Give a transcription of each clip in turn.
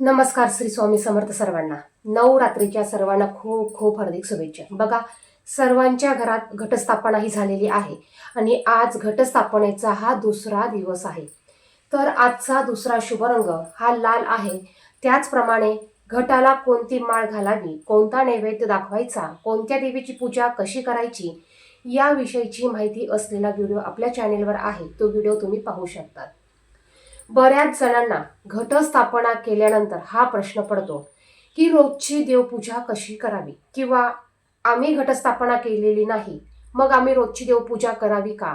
नमस्कार श्री स्वामी समर्थ सर्वांना. नवरात्रीच्या सर्वांना खूप खूप हार्दिक शुभेच्छा. बघा सर्वांच्या घरात घटस्थापना ही झालेली आहे आणि आज घटस्थापनेचा हा दुसरा दिवस आहे. तर आजचा दुसरा शुभ रंग हा लाल आहे. त्याचप्रमाणे घटाला कोणती माळ घालावी कोणता नैवेद्य दाखवायचा कोणत्या देवीची पूजा कशी करायची याविषयीची माहिती असलेला व्हिडिओ आपल्या चॅनेलवर आहे. तो व्हिडिओ तुम्ही पाहू शकतात. बऱ्याच जणांना घटस्थापना केल्यानंतर हा प्रश्न पडतो की रोजची देवपूजा कशी करावी? किंवा आम्ही घटस्थापना केलेली नाही मग आम्ही रोजची देवपूजा करावी का?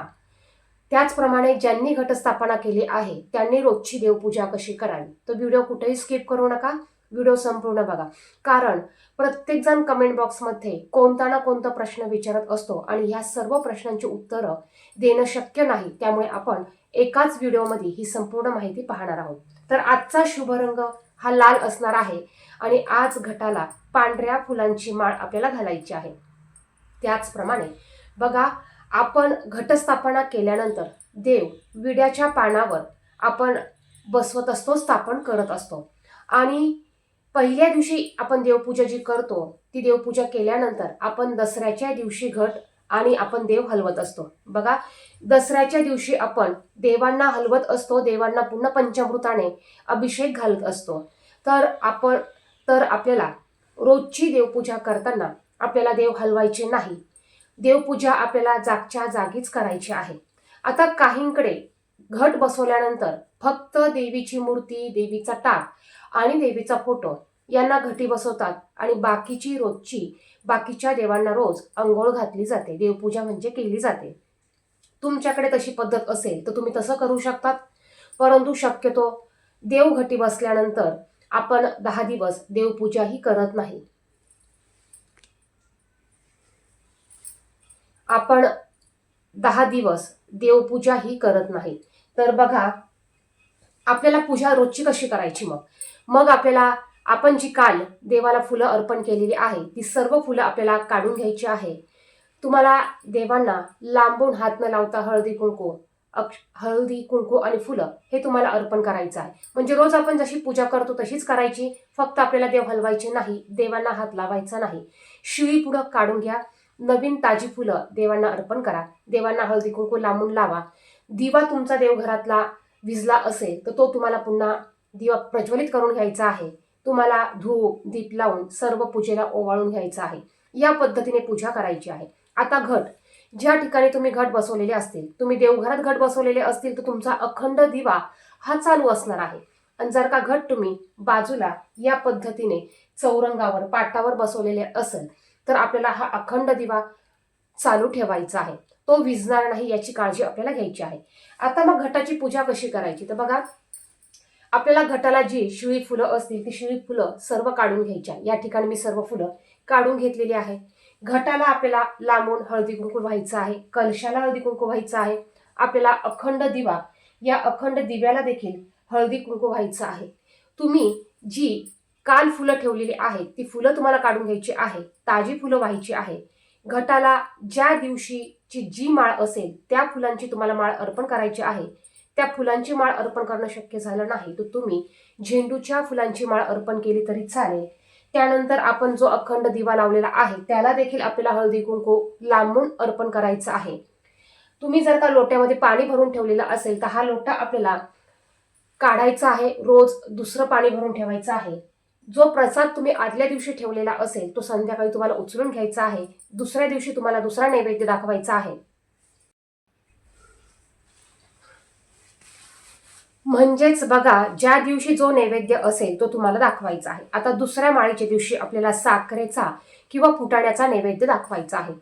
त्याचप्रमाणे ज्यांनी घटस्थापना केली आहे त्यांनी रोजची देवपूजा कशी करावी? तो व्हिडिओ कुठेही स्किप करू नका व्हिडिओ संपूर्ण बघा. कारण प्रत्येकजण कमेंट बॉक्समध्ये कोणता ना कोणता प्रश्न विचारत असतो आणि ह्या सर्व प्रश्नांची उत्तरं देणं शक्य नाही. त्यामुळे आपण एकाच व्हिडिओमध्ये ही संपूर्ण माहिती पाहणार आहोत. तर आजचा शुभ रंग हा लाल असणार आहे आणि आज घटाला पांढऱ्या फुलांची माळ आपल्याला घालायची आहे. त्याचप्रमाणे बघा आपण घटस्थापना केल्यानंतर देव विड्याच्या पानावर आपण बसवत असतो स्थापन करत असतो. आणि पहिल्या दिवशी आपण देवपूजा जी करतो ती देवपूजा केल्यानंतर आपण दसऱ्याच्या दिवशी घट आणि आपण देव हलवत असतो. बघा दसऱ्याच्या दिवशी आपण देवांना हलवत असतो देवांना पुन्हा पंचामृताने अभिषेक घालत असतो. तर आपण तर आपल्याला रोजची देवपूजा करताना आपल्याला देव हलवायचे नाही. देवपूजा आपल्याला जागच्या जागीच करायची आहे. आता काहींकडे घट बसवल्यानंतर फक्त देवीची मूर्ती देवीचा ताक आणि देवीचा फोटो यांना घटी बसवतात आणि बाकीची रोजची बाकीच्या देवांना रोज आंघोळ घातली जाते. देवपूजा म्हणजे केली जाते. तुमच्याकडे तशी पद्धत असेल तर तुम्ही तसं करू शकतात. परंतु शक्यतो देवघटी बसल्यानंतर आपण दहा दिवस देवपूजाही करत नाही. आपण दहा दिवस देवपूजाही करत नाही. तर बघा आपल्याला पूजा रोजची कशी करायची मग? मग आपल्याला आपण जी काल देवाला फुलं अर्पण केलेली आहे ती सर्व फुलं आपल्याला काढून घ्यायची आहे. तुम्हाला देवांना लांबून हात न लावता हळदी कुंकू अक्ष हळदी कुंकू आणि फुलं हे तुम्हाला अर्पण करायचं आहे. म्हणजे रोज आपण जशी पूजा करतो तशीच करायची फक्त आपल्याला देव हलवायचे नाही देवांना हात लावायचा नाही. शिळी पुढं काढून घ्या. नवीन ताजी फुलं देवांना अर्पण करा. देवांना हळदी कुंकू लांबून लावा. दिवा तुमचा देवघरातला विजला असेल तर तो तुम्हाला पुन्हा दिवा प्रज्वलित करून घ्यायचा आहे. तुम्हाला धूप दीप लावून सर्व पूजेला ओवाळून घ्यायचं आहे. या पद्धतीने पूजा करायची आहे. आता घट. ज्या ठिकाणी तुम्ही घट बसवलेले असतील तुम्ही देवघरात घट बसवलेले असतील तर तुमचा अखंड दिवा हा चालू असणार आहे. आणि जर का घट तुम्ही बाजूला या पद्धतीने चौरंगावर पाटावर बसवलेले असेल तर आपल्याला हा अखंड दिवा चालू ठेवायचा आहे. तो विझणार नाही याची काळजी आपल्याला घ्यायची आहे. आता मग घटाची पूजा कशी करायची? तर बघा आपल्याला घटाला जी शिळी फुलं असतील ती शिळी फुलं सर्व काढून घ्यायच्या. या ठिकाणी मी सर्व फुलं काढून घेतलेली आहे. घटाला आपल्याला लांबून हळदी कुंकू व्हायचं आहे कलशाला हळदी कुंकू व्हायचं आहे आपल्याला अखंड दिवा या अखंड दिव्याला देखील हळदी कुंकू व्हायचं आहे. तुम्ही जी काल फुलं ठेवलेली आहेत ती फुलं तुम्हाला काढून घ्यायची आहे ताजी फुलं व्हायची आहे. घटाला ज्या दिवशीची जी माळ असेल त्या फुलांची तुम्हाला माळ अर्पण करायची आहे. त्या फुलांची माळ अर्पण करणं शक्य झालं नाही. तर तुम्ही झेंडूच्या फुलांची माळ अर्पण केली तरी चालेल. त्यानंतर आपण जो अखंड दिवा लावलेला आहे त्याला देखील आपल्याला हळदी कुंकू लांबून अर्पण करायचं आहे. तुम्ही जर का लोट्यामध्ये पाणी भरून ठेवलेलं असेल तर हा लोटा आपल्याला काढायचा आहे. रोज दुसरं पाणी भरून ठेवायचं आहे. जो प्रसाद तुम्ही आदल्या दिवशी ठेवलेला असेल तो संध्याकाळी तुम्हाला उचलून घ्यायचा आहे. दुसऱ्या दिवशी तुम्हाला दुसरा नैवेद्य दाखवायचा आहे. म्हणजेच बघा ज्या दिवशी जो नैवेद्य असेल तो तुम्हाला दाखवायचा आहे. आता दुसऱ्या माळीच्या दिवशी आपल्याला साखरेचा किंवा फुटाण्याचा नैवेद्य दाखवायचा आहे.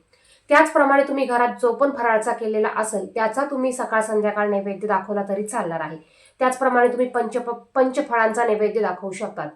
त्याचप्रमाणे तुम्ही घरात जो पण फराळचा केलेला असेल त्याचा तुम्ही सकाळ संध्याकाळ नैवेद्य दाखवला तरी चालणार आहे. त्याचप्रमाणे तुम्ही पंच पंचफळांचा नैवेद्य दाखवू शकतात.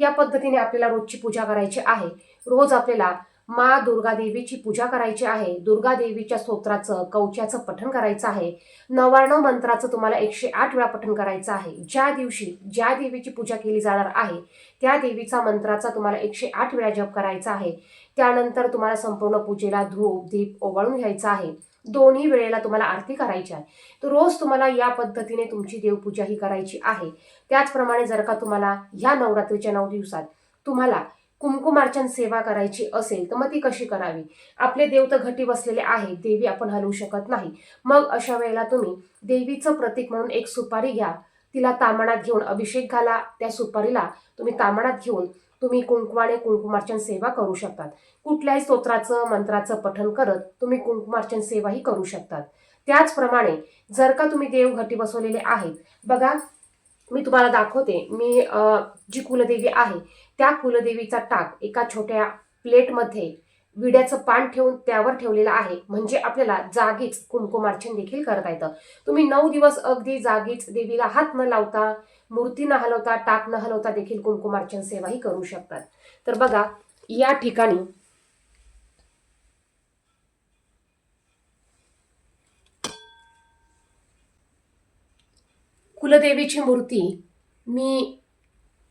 या पद्धतीने आपल्याला रोजची पूजा करायची आहे. रोज आपल्याला मा दुर्गा देवीची पूजा करायची आहे दुर्गा देवीच्या स्तोत्राचं कवच्याचं पठण करायचं आहे नव्याण्णव मंत्राचं तुम्हाला एकशे आठ वेळा पठण करायचं आहे. ज्या दिवशी ज्या देवीची पूजा केली जाणार आहे त्या देवीचा मंत्राचा तुम्हाला एकशे आठ वेळा जप करायचा आहे. त्यानंतर तुम्हाला संपूर्ण पूजेला धूप दीप ओवाळून घ्यायचा आहे. दोन्ही वेळेला तुम्हाला आरती करायची आहे. तर रोज तुम्हाला या पद्धतीने तुमची देवपूजा ही करायची आहे. त्याचप्रमाणे जर का तुम्हाला ह्या नवरात्रीच्या नऊ दिवसात तुम्हाला कुंकुमार्चन सेवा करायची असेल तर मग ती कशी करावी? आपले देव तर घटी बसलेले आहे देवी आपण हलवू शकत नाही. मग अशा वेळेला तुम्ही देवीचं प्रतीक म्हणून एक सुपारी घ्या. तिला तामणात घेऊन अभिषेक घाला. त्या सुपारीला तुम्ही तामणात घेऊन तुम्ही कुंकुमाने कुंकुमार्चन सेवा करू शकतात. कुठल्याही स्तोत्राचं मंत्राचं पठन करत तुम्ही कुंकुमार्चन सेवाही करू शकतात. त्याचप्रमाणे जर का तुम्ही देव घटी बसवलेले आहेत बघा मी तुम्हाला दाखवते. मी जी कुलदेवी आहे त्या कुलदेवीचा टाक एका छोट्या प्लेटमध्ये विड्याचं पान ठेवून त्यावर ठेवलेलं आहे. म्हणजे आपल्याला जागीच कुंकुमार्चन देखील करता येतं. तुम्ही नऊ दिवस अगदी जागीच देवीला हात न लावता मूर्ती न हलवता टाक न हलवता देखील कुंकुमार्चन सेवाही करू शकतात. तर बघा या ठिकाणी कुलदेवीची मूर्ती मी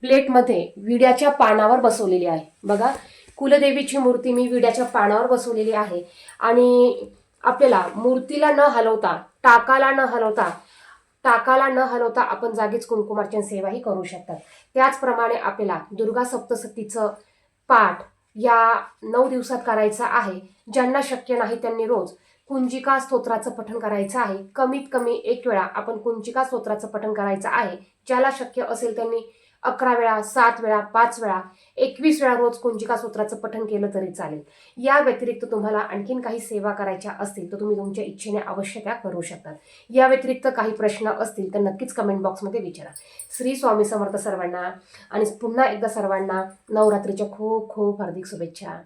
प्लेटमध्ये विड्याच्या पानावर बसवलेली आहे. बघा कुलदेवीची मूर्ती मी विड्याच्या पानावर बसवलेली आहे. आणि आपल्याला मूर्तीला न हलवता टाकाला न हलवता टाकाला न हलवता आपण जागीच कुंकुमार्चन सेवाही करू शकतात. त्याचप्रमाणे आपल्याला दुर्गा सप्तसतीचं पाठ या नऊ दिवसात करायचं आहे. ज्यांना शक्य नाही त्यांनी रोज कुंजिका स्तोत्राचं पठण करायचं आहे. कमीत कमी एक वेळा आपण कुंजिका स्तोत्राचं पठण करायचं आहे. ज्याला शक्य असेल त्यांनी अकरा वेळा सात वेळा पाच वेळा एकवीस वेळा रोज कुंजिका सूत्राचं पठण केलं तरी चालेल. या व्यतिरिक्त तुम्हाला आणखीन काही सेवा करायच्या असतील तर तुम्ही तुमच्या इच्छेने अवश्य त्या करू शकतात या व्यतिरिक्त काही प्रश्न असतील तर नक्कीच कमेंट बॉक्समध्ये विचारा. श्री स्वामी समर्थ सर्वांना आणि पुन्हा एकदा सर्वांना नवरात्रीच्या खूप खूप हार्दिक शुभेच्छा.